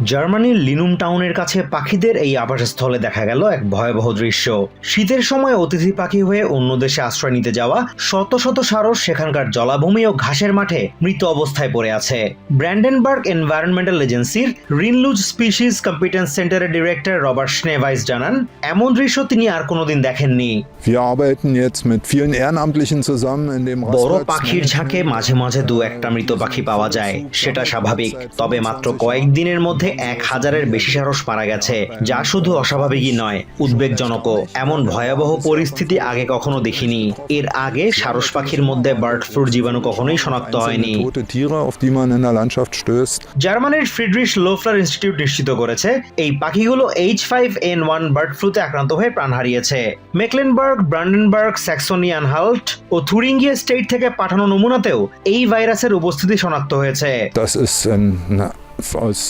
জার্মানির লিনুম টাউনের কাছে পাখিদের এই আবাসস্থলে দেখা গেল এক ভয়াবহ দৃশ্য। শীতের সময় অতিথি পাখি হয়ে অন্য দেশে আশ্রয় নিতে যাওয়া শত শত সারস সেখানকার জলাভূমি ও ঘাসের মাঠে মৃত অবস্থায় পড়ে আছে। ব্র্যান্ডেনবার্গ এনভায়রনমেন্টাল এজেন্সির রিনলুজ স্পিসিস কম্পিটেন্স সেন্টারের ডিরেক্টর রবার্ট স্নেভাইস জানান এমন দৃশ্য তিনি আর কোনোদিন দেখেননি। বড় পাখির ঝাঁকে মাঝে মাঝে দু একটা মৃত পাখি পাওয়া যায় সেটা স্বাভাবিক। তবে মাত্র কয়েকদিনের মধ্যে এক হাজারের বেশি সারস মারা গেছে যা শুধু অস্বাভাবিকই নয় উদ্বেগজনকও। এমন ভয়াবহ পরিস্থিতি আগে কখনো দেখিনি। এর আগে সারস পাখির মধ্যে বার্ড ফ্লুর জীবাণু কখনোই শনাক্ত হয়নি. জার্মানির ফ্রিডরিশ লোফলার ইনস্টিটিউট নিশ্চিত করেছে এই পাখিগুলো H five N one bird ফ্লুতে আক্রান্ত হয়ে প্রাণ হারিয়েছে। মেকলেনবার্গ ব্রান্ডেনবার্গ স্যাক্সোনিয়ান হাল্ট ও থুরিঙ্গিয়া স্টেট থেকে পাঠানো নমুনাতেও এই ভাইরাসের উপস্থিতি শনাক্ত হয়েছে।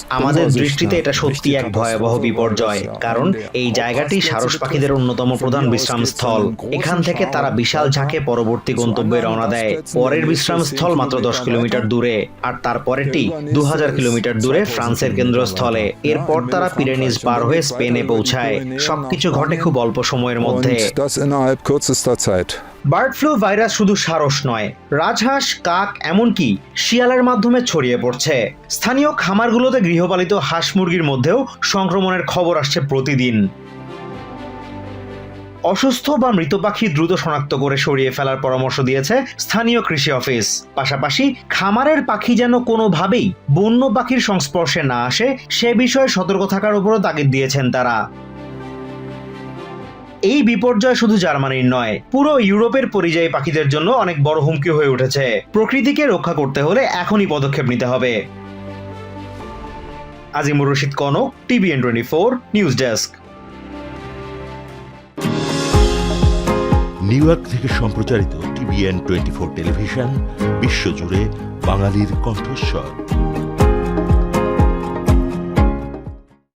আমাদের দৃষ্টিতে এটা সত্যি এক ভয়াবহ বিপর্যয়, কারণ এই জায়গাটি সারস পাখিদের অন্যতম প্রধান in einen এখান থেকে তারা বিশাল ঝাঁকে পরবর্তী গন্তব্যে রওনা দেয়। পরের die বিশ্রামস্থল মাত্র দশ কিলোমিটার দূরে, আর তারপরেরটি দু হাজার কিলোমিটার দূরে ফ্রান্সের কেন্দ্রস্থলে। এরপর তারা পিরেনিস পার হয়ে স্পেনে পৌঁছায়। সবকিছু ঘটে খুব অল্প সময়ের মধ্যে। বার্ড ফ্লু ভাইরাস শুধু সারস নয়, রাজহাঁস, কাক, এমনকি শিয়ালের মাধ্যমে ছড়িয়ে পড়ছে। স্থানীয় খামারগুলোতে গৃহপালিত হাঁস মুরগির মধ্যেও সংক্রমণের খবর আসছে প্রতিদিন। অসুস্থ বা মৃত পাখি দ্রুত শনাক্ত করে সরিয়ে ফেলার পরামর্শ দিয়েছে স্থানীয় কৃষি অফিস। পাশাপাশি খামারের পাখি যেন কোনোভাবেই বন্য পাখির সংস্পর্শে না আসে, সে বিষয়ে সতর্ক থাকার উপরও তাগিদ দিয়েছেন তারা। এই বিপর্যয় শুধু জার্মানির নয়, পুরো ইউরোপের পরিযায়ী পাখিদের জন্য অনেক বড় হুমকি হয়ে উঠেছে। প্রকৃতিকে রক্ষা করতে হলে এখনই পদক্ষেপ নিতে হবে। Azimur Rashid Kanak, TVN twenty four, news desk. New York থেকে সম্প্রচারিত টিভিএন টোয়েন্টি ফোর টেলিভিশন, বিশ্বজুড়ে বাঙালির কণ্ঠস্বর।